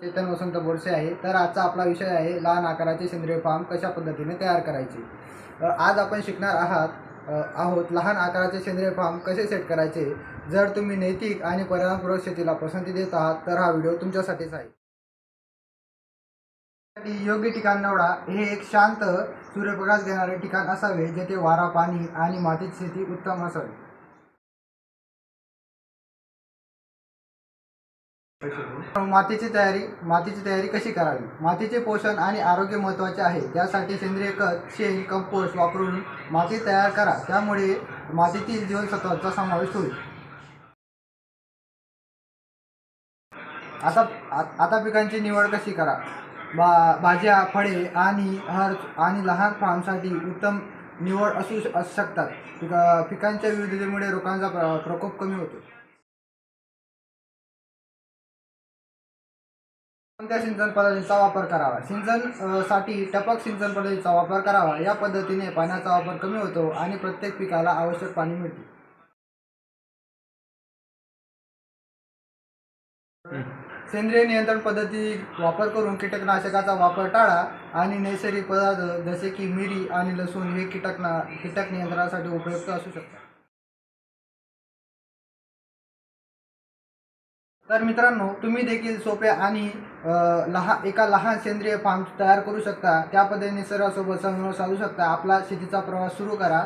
चेतन वसंत बोरसे आहे. तर आजचा आपला विषय आहे लहान आकाराचे सेंद्रिय फार्म कशा पद्धतीने तयार करायचे? आज आपण शिकणार आहात आहोत लहान आकाराचे सेंद्रिय फार्म कसे सेट करायचे? जर तुम्ही नैतिक आणि परिणामपूर्वक शेतीला पसंती देत आहात तर हा व्हिडिओ तुमच्यासाठीच आहे. त्यासाठी योग्य ठिकाण निवडा. हे एक शांत सूर्यप्रकाश घेणारे ठिकाण असावे जेथे वारा पाणी आणि मातीची शेती उत्तम असावी. मातीची तयारी मातीची तयारी कशी करावी? मातीचे पोषण आणि आरोग्य महत्त्वाचे आहे. त्यासाठी सेंद्रिय खत शेण कंपोस्ट वापरून माती तयार करा. त्यामुळे मातीतील जीवनसत्वाचा समावेश होईल. आता आता पिकांची निवड कशी करा? बा भाज्या फळे आणि हर आणि लहान फार्मसाठी उत्तम निवड असू असू शकतात. पिकांच्या विविधतेमुळे रोगांचा प्रकोप कमी होतो. कोणत्या सिंचन पद्धतीचा वापर करावा? सिंचनसाठी टपक सिंचन पद्धतीचा वापर करावा. या पद्धतीने पाण्याचा वापर कमी होतो आणि प्रत्येक पिकाला आवश्यक पाणी मिळते. सेंद्रिय नियंत्रण पद्धती वापर करून कीटकनाशकाचा वापर टाळा आणि नैसर्गिक पदार्थ जसे की मिरी आणि लसूण हे कीटकना कीटक नियंत्रणासाठी उपयुक्त असू शकतात. तर मित्रांनो तुम्ही देखील सोप्या आणि लहा लहान एका लहान सेंद्रिय फार्म तयार करू शकता. त्या पद्धतीने सर्वांसोबत संग्रह साधू शकता. आपला शेतीचा प्रवास सुरू करा.